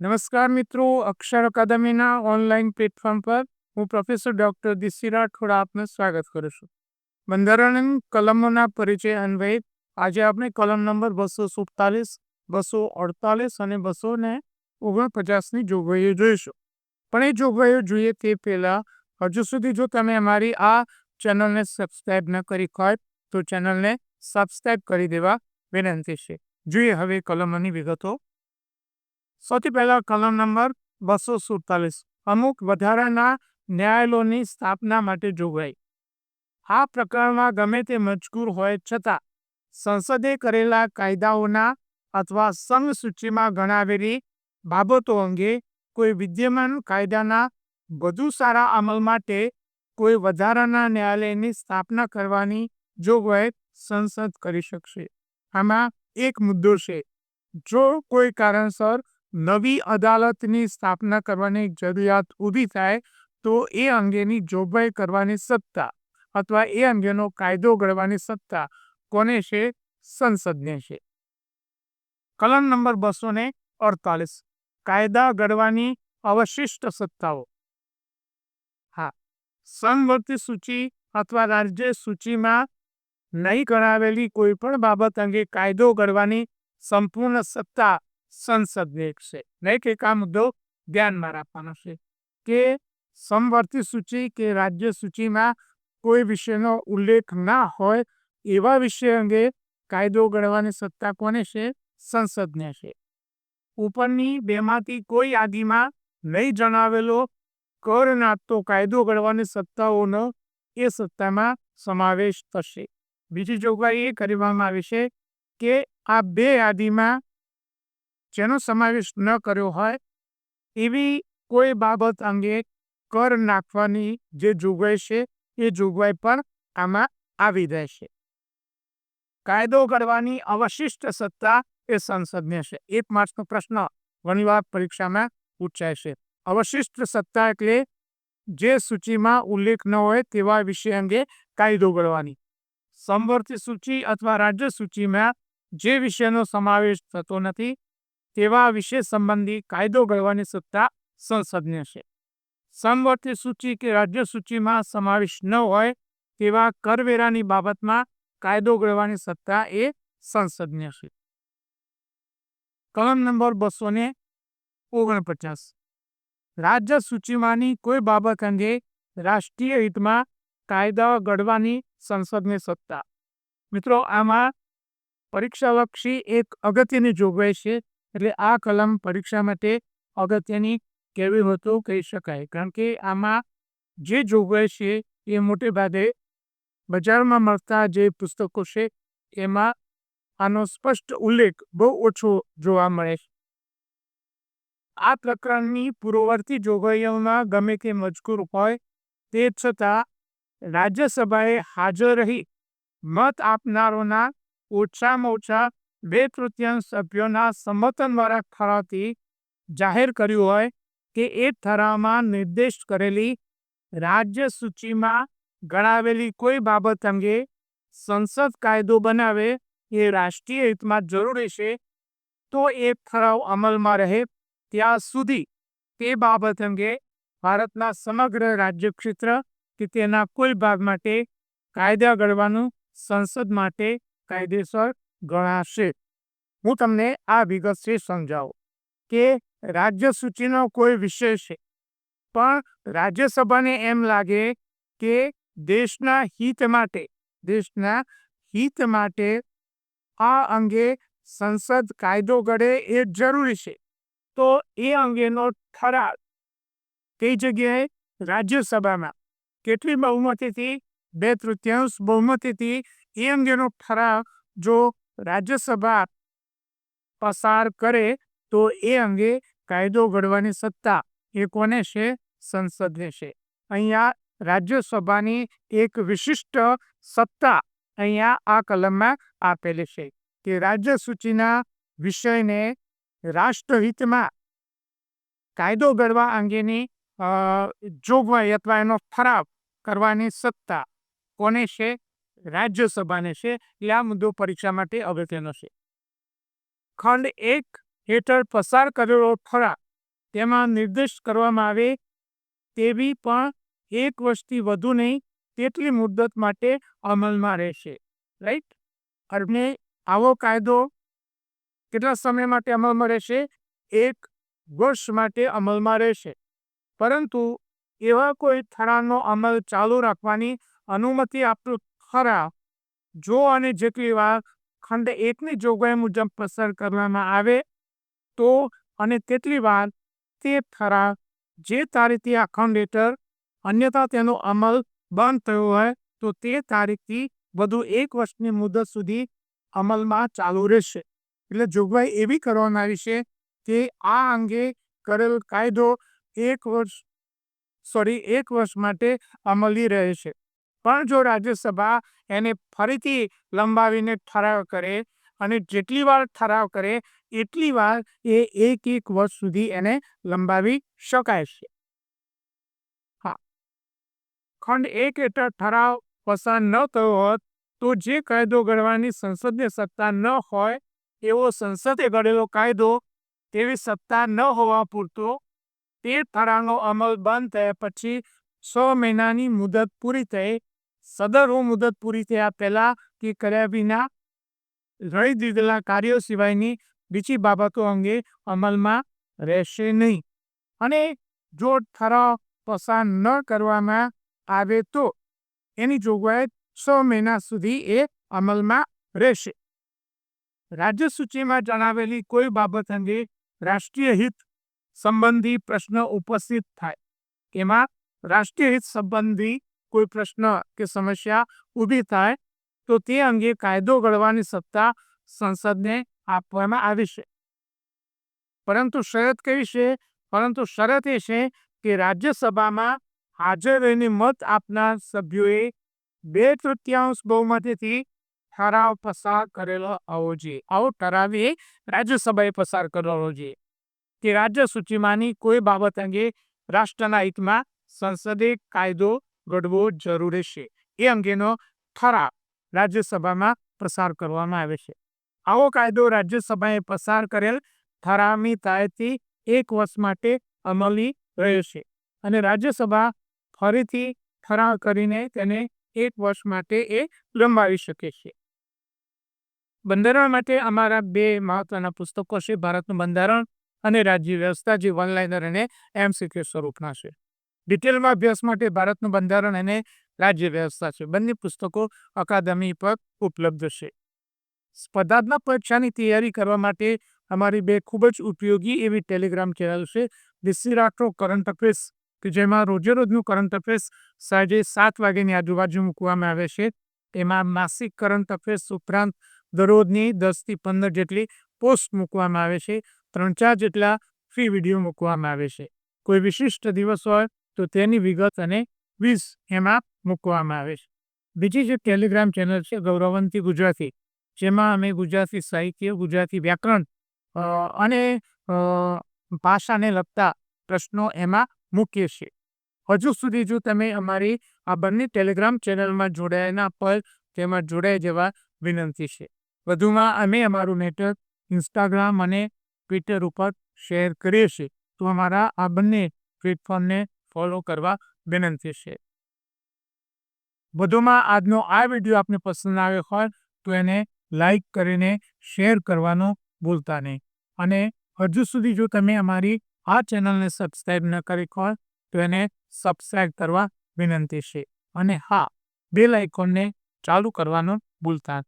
નમસ્કાર મિત્રો, અક્ષર અકાદમીના online platform પર હું પ્રોફેસર ડૉક્ટર દિશી રાઠોડ આપનું સ્વાગત કરું છું. બંધારણ કલમોના પરિચય અન્વયે આજે આપણે કલમ નંબર બસો સુડતાલીસ, બસો અડતાલીસ અને બસો ને ઓગણપચાસની જોગવાઈઓ જોઈશું. પણ એ જોગવાઈઓ જોઈએ તે પહેલાં હજુ સુધી જો તમે અમારી આ ચેનલને સબસ્ક્રાઇબ ન કરી હોય, તો ચેનલને સબસ્ક્રાઈબ કરી દેવા વિનંતી છે. જોઈએ હવે કલમોની વિગતો. સૌથી પહેલા કલમ નંબર બસો સુડતાલીસ. અમુક વધારાના ન્યાયાલયોની સ્થાપના માટે જોગવાઈ. આ પ્રકરણમાં ગમે તે મજકૂર હોય છતાં, સંસદે કરેલા કાયદાઓના અથવા સંઘ સૂચિમાં ગણાવેલી બાબતો અંગે કોઈ વિદ્યમાન કાયદાના વધુ સારા અમલ માટે કોઈ વધારાના ન્યાયાલયની સ્થાપના કરવાની જોગવાઈ સંસદ કરી શકશે. આમાં એક મુદ્દો છે. જો કોઈ કારણસર નવી અદાલતની સ્થાપના કરવાની જરૂરિયાત ઊભી થાય તો એ અંગેની જોગવાઈ કરવાની સત્તા અથવા એ અંગેનો કાયદો ઘડવાની સત્તા કોને છે? સંસદને છે. કલમ નંબર બસો ને અડતાલીસ. કાયદા ઘડવાની અવશિષ્ટ સત્તાઓ. હા. સંવર્તી સૂચિ અથવા રાજ્ય સૂચિમાં નહીં ગણાવેલી કોઈ પણ બાબત અંગે કાયદો ઘડવાની સંપૂર્ણ સત્તા સંસદને છે. નહીં કે આ મુદ્દો ધ્યાનમાં રાખવાનો છે કે સમવર્તી સૂચિ કે રાજ્ય સૂચિમાં કોઈ વિષયનો ઉલ્લેખ ના હોય એવા વિષય અંગે કાયદો ઘડવાની સત્તા કોને છે? સંસદને છે. ઉપરની બેમાંથી કોઈ યાદીમાં નહીં જણાવેલો કર નાખતો કાયદો ઘડવાની સત્તાઓનો એ સત્તામાં સમાવેશ થશે. બીજી જોગવાઈ એ કરવામાં આવી છે કે આ બે યાદીમાં જેનો સમાવેશ ન કર્યો હોય, એવી કોઈ બાબત અંગે કર નાખવાની જે જોગવાઈ છે, એ જોગવાઈ પણ આમાં આવી રહેશે. કાયદો કરવાની અવશિષ્ટ સત્તા એ સંસદને છે. એક માર્ક્સનો પ્રશ્ન ઘણીવાર પરીક્ષામાં પૂછાય છે. અવશિષ્ટ સત્તા એટલે જે સૂચિમાં ઉલ્લેખ ન હોય તેવા વિષય અંગે કાયદો ઘડવાની. સમવર્તી સૂચિ અથવા રાજ્ય સૂચિમાં જે વિષયનો સમાવેશ થતો નથી તેવા વિષય સંબંધી કાયદો ઘડવાની સત્તા સંસદને છે સમવર્તી સૂચિ કે રાજ્ય સૂચિમાં સમાવેશ ન હોય તેવા કરવેરાની બાબતમાં કાયદો ઘડવાની સત્તા એ સંસદને છે કલમ નંબર બસો ને ઓગણપચાસ. રાજ્ય સૂચિમાંની કોઈ બાબત અંગે રાષ્ટ્રીય હિતમાં કાયદા ઘડવાની સંસદની સત્તા. મિત્રો, આમાં પરીક્ષાલક્ષી એક અગત્યની જોગવાઈ છે એટલે આ કલમ પરીક્ષા માટે અગત્યની કેવી હતું કહી શકાય? કારણ કે આમાં જે જોગવાઈ છે, એ મોટે ભાગે બજારમાં મળતા જે પુસ્તકો છે, એમાં આનો સ્પષ્ટ ઉલ્લેખ બહુ ઓછો જોવા મળે છે. આ પ્રકરણની પૂર્વવર્તી જોગવાઈઓમાં ગમે તે મજકૂર હોય, તે છતાં રાજ્યસભાએ હાજર રહી મત આપનારોના ઓછામાં ઓછા બે તૃતીયાંશ સભ્યોના સમર્થન દ્વારા ઠરાવથી જાહેર કર્યું હોય કે એ ઠરાવમાં નિર્દેશ કરેલી રાજ્ય સૂચિમાં ગણાવેલી કોઈ બાબત અંગે સંસદ કાયદો બનાવે એ રાષ્ટ્રીય હિતમાં જરૂરી છે, તો એ ઠરાવ અમલમાં રહે ત્યાં સુધી તે બાબત અંગે ભારતના સમગ્ર રાજ્ય ક્ષેત્ર કે તેના કોઈ ભાગ માટે કાયદા ઘડવાનું સંસદ માટે કાયદેસર ગણાશે. હું તમને આ વિગતથી સમજાવું કે રાજ્ય સૂચિનો કોઈ વિષય છે, પણ રાજ્યસભાને એમ લાગે કે દેશના હિત માટે, દેશના હિત માટે આ અંગે સંસદ કાયદો ઘડે એ જરૂરી છે. તો એ અંગેનો ઠરાવ કઈ જગ્યાએ? રાજ્યસભામાં. કેટલી બહુમતીથી? બે તૃતીયાંશ બહુમતીથી એ અંગેનો ઠરાવ જો રાજ્યસભા પસાર કરે તો એ અંગે કાયદો ઘડવાની સત્તા એ કોને છે? સંસદને છે. અહીંયા રાજ્યસભાની એક વિશિષ્ટ સત્તા અહીંયા આ કલમમાં આપેલી છે કે રાજ્ય સૂચિના વિષયને રાષ્ટ્રહિતમાં કાયદો ઘડવા અંગેની જોગવાઈ અથવા એનો ઠરાવ કરવાની સત્તા કોને છે? રાજ્યસભાને છે, એટલે આ મુદ્દો પરીક્ષા માટે અગત્યનો છે. ખંડ એક હેઠળ પસાર કરેલો ઠરાવ તેમાં નિર્દેશ કરવામાં આવે તેવી પણ એક વર્ષથી વધુ નહીં, તેટલી મુદ્દત માટે અમલમાં રહેશે. રાઈટ? અને આવો કાયદો કેટલા સમય માટે અમલમાં રહેશે? એક વર્ષ માટે અમલમાં રહેશે. પરંતુ એવા કોઈ ઠરાવનો અમલ ચાલુ રાખવાની અનુમતિ આપતું ઠરાવ જો અને જેટલી વાર ખંડ એકની જોગવાઈ મુજબ પસાર કરવામાં આવે, તો અને તેટલી વાર તે ઠરાવ જે તારીખથી આ હેઠળ અન્યથા તેનો અમલ બંધ થયો હોય, તો તે તારીખથી વધુ એક વર્ષની મુદત સુધી અમલમાં ચાલુ રહેશે. એટલે જોગવાઈ એવી કરવામાં આવી છે કે આ અંગે કરેલ કાયદો એક વર્ષ સોરી એક વર્ષ માટે અમલી રહે છે પણ જો રાજ્યસભા એને ફરીથી લંબાવીને ઠરાવ કરે અને જેટલી વાર ઠરાવ કરે, એટલી વાર એ એક એક વર્ષ સુધી એને લંબાવી શકાય છે. હા. ખંડ એક હેઠળ ઠરાવ પસાર ન થયો હોત, તો જે કાયદો ઘડવાની સંસદને સત્તા ન હોય, એવો સંસદે ઘડેલો કાયદો તેવી સત્તા ન હોવા પૂરતો, તે ઠરાવનો અમલ બંધ થયા પછી સો મહિનાની મુદત પૂરી થઈ સદર મુદત પૂરી થયા પહેલા કે કર્યા વિના રહી દીધેલા કાર્યો સિવાયની બીજી બાબતો અંગે અમલમાં રહેશે નહીં. અને જો ઠરાવ પસાર ન કરવામાં આવે તો એની જોગવાઈ છ મહિના સુધી એ અમલમાં રહેશે. રાજ્ય સૂચિમાં જણાવેલી કોઈ બાબત અંગે રાષ્ટ્રીય હિત સંબંધી પ્રશ્ન ઉપસ્થિત થાય. એમાં રાષ્ટ્રીય હિત સંબંધી કોઈ પ્રશ્ન કે સમસ્યા ઊભી થાય, તો તે અંગે કાયદો ઘડવાની સત્તા સંસદને આપવામાં આવી છે. પરંતુ શરત કઈ છે? પરંતુ શરત એ છે કે રાજ્યસભામાં હાજર રહીને મત આપનાર સભ્યોએ બે તૃતીયાંશ બહુમતીથી ઠરાવ પસાર કરેલો હોવો જોઈએ. આવો ઠરાવ એ રાજ્યસભાએ પસાર કરેલો જોઈએ કે રાજ્ય સૂચિમાંની કોઈ બાબત અંગે રાષ્ટ્રના હિતમાં સંસદે કાયદો ઘડવો જરૂરી છે. એ અંગેનો ઠરાવ રાજ્યસભામાં પસાર કરવામાં આવે છે. આવો કાયદો રાજ્યસભાએ પસાર કરેલ ઠરાવની તાયથી એક વર્ષ માટે અમલી રહ્યો છે અને રાજ્યસભા ફરીથી ઠરાવ કરીને તેને એક વર્ષ માટે એ લંબાવી શકે છે. બંધારણ માટે અમારા બે મહત્વના પુસ્તકો છે ભારતનું બંધારણ અને રાજ્ય વ્યવસ્થા જે વનલાઇનર અને એમસીક્યુ સ્વરૂપના છે. ડિટેલમાં અભ્યાસ માટે ભારતનું બંધારણ અને રાજ્ય વ્યવસ્થા છે. બંને પુસ્તકો અકાદમી પર ઉપલબ્ધ છે. સ્પર્ધાત્મક પરીક્ષાની તૈયારી કરવા માટે અમારી બે ખૂબ જ ઉપયોગી એવી ટેલિગ્રામ ચેનલ છે. ડિસ્સી રાઠો કરંટ અફેર્સ, કે જેમાં રોજેરોજનું કરંટ અફેર્સ સાંજે સાત વાગ્યાની આજુબાજુ મૂકવામાં આવે છે. એમાં માસિક કરંટ અફેર્સ ઉપરાંત દરરોજની દસથી પંદર જેટલી પોસ્ટ મૂકવામાં આવે છે. ત્રણ ચાર જેટલા ફ્રી વીડિયો મૂકવામાં આવે છે. કોઈ વિશિષ્ટ દિવસ હોય તો તેની વિગત અને વીસ એમાં મૂકવામાં આવે છે. બીજી જે ટેલિગ્રામ ચેનલ છે, ગૌરવંતી ગુજરાતી, જેમાં અમે ગુજરાતી સાહિત્ય, ગુજરાતી વ્યાકરણ અને ભાષાને લગતા પ્રશ્નો એમાં મૂકીએ છીએ. હજુ સુધી જો તમે અમારી આ બંને ટેલિગ્રામ ચેનલમાં જોડાયાના પર તેમાં જોડાઈ જવા વિનંતી છે. વધુમાં અમે અમારું નેટવર્ક, ઇન્સ્ટાગ્રામ અને ટ્વિટર ઉપર શેર કરીએ છીએ. તો અમારા આ બંને પ્લેટફોર્મને ફોલો કરવા વિનંતી છે. વધુમાં આજનો આ વીડિયો આપને પસંદ આવ્યો હોય તો એને લાઈક કરીને શેર કરવાનું ભૂલતા નહીં. અને હજુ સુધી જો તમે અમારી આ ચેનલને સબસ્ક્રાઈબ ન કરી હોય તો એને સબસ્ક્રાઈબ કરવા વિનંતી છે. અને હા બે લાઇકોનને ચાલુ કરવાનું ભૂલતા